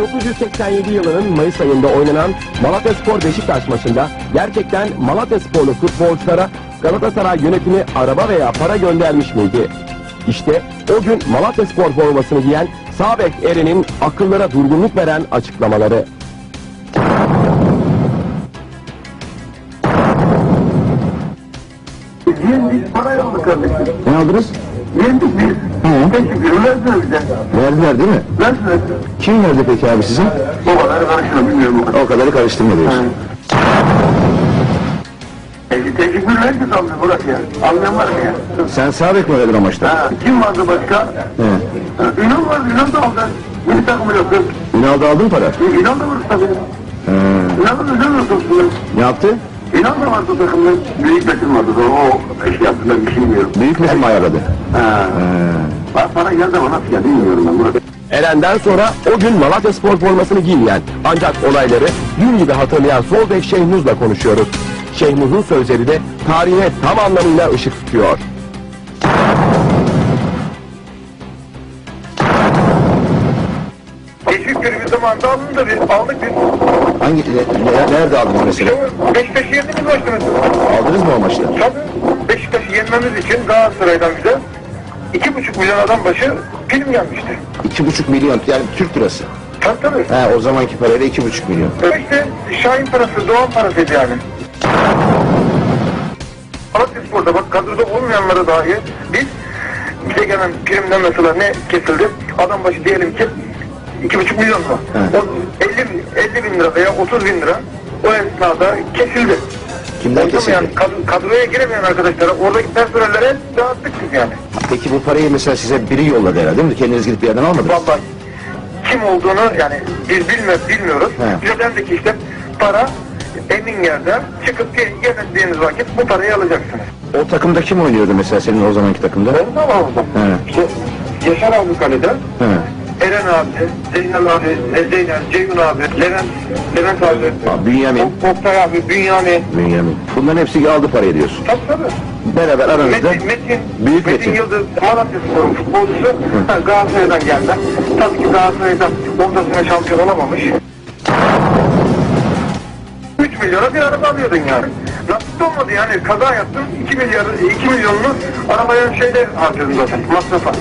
1987 yılının Mayıs ayında oynanan Malatya Spor Beşiktaş maçında gerçekten Malatya Sporlu futbolculara Galatasaray yönetimi araba veya para göndermiş miydi? İşte o gün Malatya Spor formasını giyen Sabek Eren'in akıllara durgunluk veren açıklamaları. Yendik para yollu kardeşim. Ne aldınız? Yendik biz. Teşekkür verdiler bize. Verdiler değil mi? Verdiler. Kim verdi peki abi sizin? O kadar karıştırma bilmiyorum o kadar. O kadarı karıştırma diyorsun. Peki teşekkür herkes aldı Burak ya. Anlayan var mı ya? Sen Sabek mi oynadın o maçta? Ha, kim vardı başka? Evet. Ha, Ünal vardı, Ünal da aldı. Yeni takımı yoktu. Ünal'da aldın para. Ünal da vardı tabii. Ünal da özel olsun. Ne yaptı? Ünal da vardı takımda. Büyük metin vardı. O ben bir şey bilmiyorum. Büyük metin mi ayarladı? Ha. Bak Para geldi ama nasıl geldi bilmiyorum ben Burak. Eren'den sonra o gün Malatya Spor formasını giymeyen ancak olayları dün gibi hatırlayan sol bek Şehnuz'la konuşuyoruz. Şehnuz'un sözleri de tarihine tam anlamıyla ışık tutuyor. Teşekkür bir zamanda alın da biz aldık biz. Hangi, ne- nerede aldınız mesela? Beşiktaş'ı yendik başkanım. Aldınız mı o maçta? Tabii Beşiktaş'ı yenmemiz için Galatasaray'dan bize iki buçuk milyon adam başı prim gelmişti. İki buçuk milyon yani Türk lirası. Tabii tabii. He, o zamanki parayla iki buçuk milyon. Öyle işte Şahin parası, Doğan parasıydı yani. Malatya Spor'da bak kadroda olmayanlara dahi biz bize gelen primden mesela ne kesildi? Adam başı diyelim ki iki buçuk milyon mu? Evet. O 50, bin- 50 bin lira veya 30 bin lira o esnada kesildi. Kimden kesildi? kad- kadroya giremeyen arkadaşlara, oradaki personellere dağıttık biz yani. Peki bu parayı mesela size biri yolladı herhalde değil mi? Kendiniz gidip bir yerden almadınız. Vallahi kim olduğunu yani biz bilme, bilmiyoruz. He. Bize dendi ki işte para emin yerde çıkıp ge- geldiğiniz vakit bu parayı alacaksınız. O takımda kim oynuyordu mesela senin o zamanki takımda? Ben de. He. İşte Yaşar abi kalede, He. Eren abi, Zeynel abi, e, Zeynel, Ceyhun abi, Levent, Levent abi, Aa, Bünyamin, Ok- Oktay abi, Bünyami. Bünyamin. Bunların hepsi aldı parayı diyorsun. Tabii tabii. Beraber aranızda Metin, Metin, Büyük Metin, Metin. Yıldız, Malatya Spor'un futbolcusu ha, Galatasaray'dan geldi. Tabii ki Galatasaray'dan 14 sene şampiyon olamamış. 3 milyona bir araba alıyordun yani. Nasıl olmadı yani kaza yaptın 2 milyar 2 milyonunu arabaya şeyde harcadın zaten masrafa.